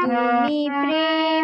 তুমি প্রেম